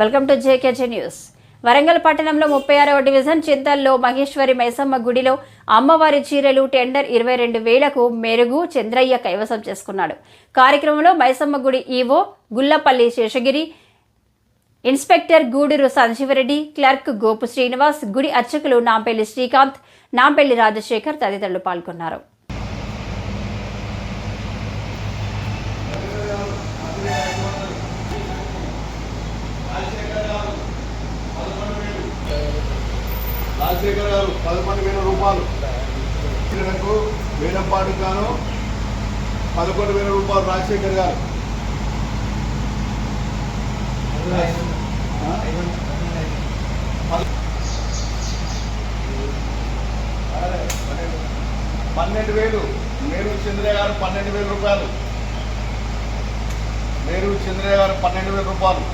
Welcome to JKG news. Warangal పట్టణంలో ముప్పై ఆరవ డివిజన్ చింతల్లో మహేశ్వరి మైసమ్మ గుడిలో అమ్మవారి చీరలు టెండర్ ఇరవై రెండు వేలకు మెరుగు చంద్రయ్య కైవసం చేసుకున్నాడు. కార్యక్రమంలో మైసమ్మ గుడి EO Gullapalli Seshagiri inspector Guduru Sanjeevareddy clerk Gopu Srinivas గుడి అర్చకులు నాంపల్లి శ్రీకాంత్ నాంపల్లి రాజశేఖర్ తదితరులు పాల్గొన్నారు. పిల్లలకు వేలంపాటు గాను పదకొండు వేల రూపాయలు రాజశేఖర్ గారు. పన్నెండు వేలు. మేరు చంద్రయ్య గారు పన్నెండు వేల రూపాయలు. మేరు చంద్రయ్య గారు పన్నెండు వేల రూపాయలు.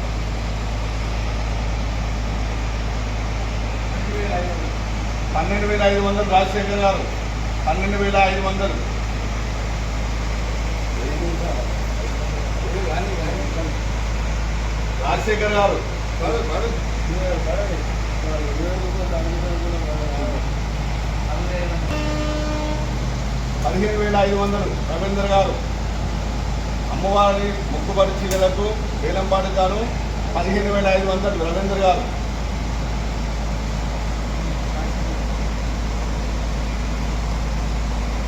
పన్నెండు వేల ఐదు వందలు రాజశేఖర్ గారు. పన్నెండు వేల ఐదు వందలు. రాజశేఖర్ గారు. పదిహేను వేల ఐదు వందలు. రవీంద్ర గారు. అమ్మవారి మొక్కుబడి చీరలకు వేలంపాటు గాను పదిహేను వేల ఐదు వందలు. రవీంద్ర గారు.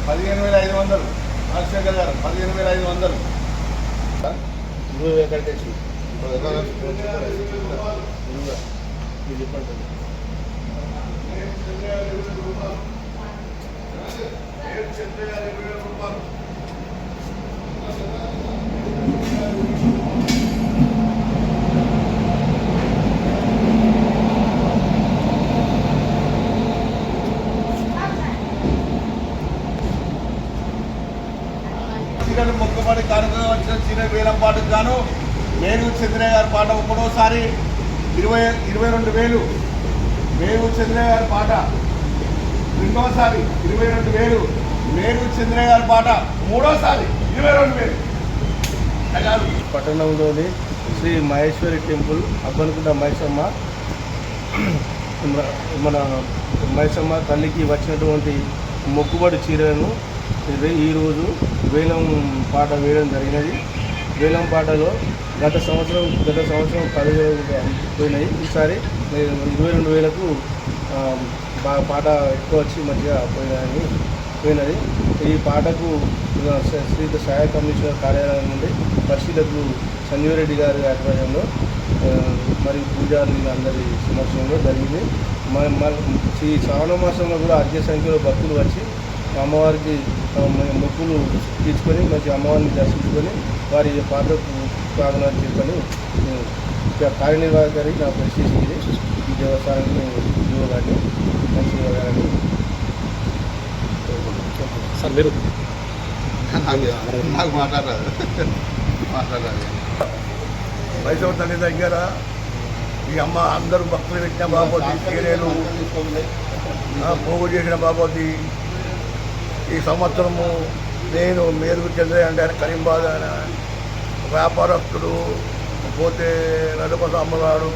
పదిహేను వేల ఐదు వందలు. రాజశేఖర్ గారు పదిహేను వేల ఐదు వందలు. చీరలు మొక్కబడి కార్యక్రమం వచ్చిన చీర వేలం పాటకు గాను మేరు చంద్రయ్య గారి పాట ఒకటోసారి ఇరవై ఇరవై రెండు వేలు. మేరు చంద్రయ్య గారి పాట రెండోసారి ఇరవై రెండు వేలు. మేరు చంద్రయ్య గారి పాట మూడోసారి ఇరవై రెండు వేలు. పట్టణంలోని శ్రీ మహేశ్వరి టెంపుల్ అబ్బనుకుంట మైసమ్మ మన- మన మైసమ్మ తల్లికి వచ్చినటువంటి మొక్కుబడి చీరలను ఈరోజు వేలం పాట వేయడం జరిగినది. వేలం పాటలో గత సంవత్సరం గత సంవత్సరం పదివేలు పోయినాయి. ఈసారి ఇరవై రెండు వేలకు పాట ఎక్కువ వచ్చి మంచిగా పోయినాయని పోయినది. ఈ పాటకు శ్రీ సహాయ కమిషనర్ కార్యాలయం నుండి పరిశీలకు సంజీవరెడ్డి గారి ఆధ్వర్యంలో మరి పూజారులు అందరి సమక్షంలో జరిగింది. మ- ఈ శ్రావణ మాసంలో కూడా అధిక సంఖ్యలో భక్తులు వచ్చి అమ్మవారికి మొక్కులు తీసుకొని మంచి అమ్మవారిని దర్శించుకొని వారి పాత్రకు ప్రార్థన చేసుకొని ఆ, ఇక కార్యనిర్వాహకారి నా పరిశీలించి ఈ దేవస్థానాన్ని గారిని మంచిగా గారిని సార్ మీరు నాకు మాట్లాడరాదు. మాట్లాడరాదు. వైష్ణవ తల్లి దగ్గర ఈ అమ్మ అందరూ భక్తులు పెట్టిన బాబోతి చీరేలు పోగు చేసిన బాబోతి ఈ సంవత్సరము నేను మేరుగు చెందే అంటే ఆయన కరీంబాద్ ఆయన వ్యాపారస్తుడు పోతే నడుపస అమ్మవాడు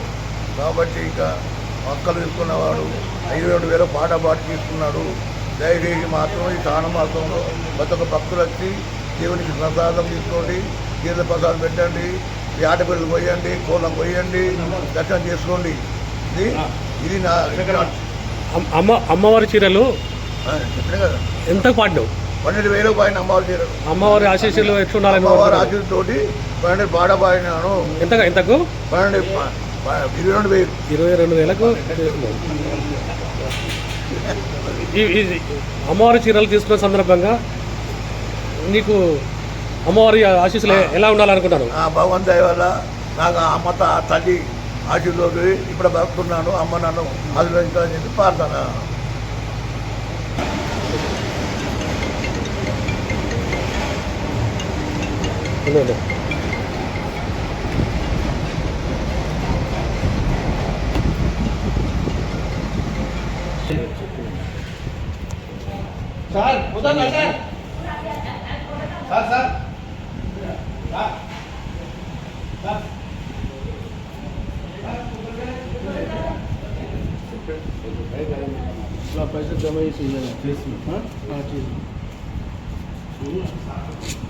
కాబట్టి ఇంకా మొక్కలు తీసుకున్నవాడు ఐదు రెండు వేల పాట పాటు తీసుకున్నాడు. దయచేసి మాత్రం ఈ శ్రావణ మాసంలో ప్రతి ఒక్క భక్తులు వచ్చి దేవునికి ప్రసాదం తీసుకోండి తీర్థ ప్రసాదం పెట్టండి ఆటపిల్లలు పోయండి కోలం పోయండి దర్శనం చేసుకోండి. ఇది ఇది నా అమ్మ అమ్మవారి చీరలు ఎంత పాడినావు? పన్నెండు వేలు పైన అమ్మవారు చేరారు అమ్మవారి ఆశీస్సులు ఎట్లుండాలని అమ్మవారు? ఆశీస్సుతోటి పన్నెండు పాట పాడినాను. ఎంతగా ఎంతకు? పన్నెండు ఇరవై రెండు వేలు. ఇరవై రెండు వేలకు అమ్మవారి చీరలు తీసుకున్న సందర్భంగా నీకు అమ్మవారి ఆశీస్సులు ఎలా ఉండాలనుకుంటాను ఆ భగవంత్ దయ వల్ల నాకు ఆ అమ్మ త- తల్లి ఆశీర్వాదం ఇప్పుడు బతుకున్నాను అమ్మ నన్ను ఆశీర్వదించాలని చెప్పి ले लो। सर उधर ना सर सर। सर। पैसे जमा ही सही है हाँ? हाँ ठीक। है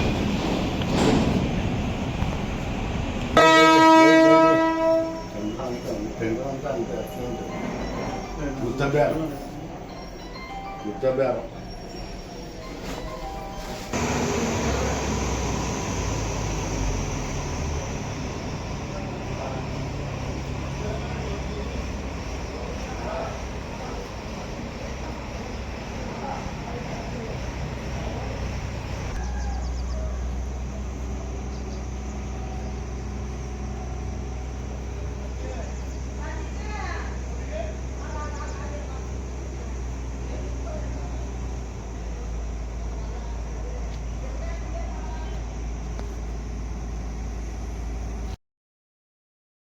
Itaberá. Itaberá.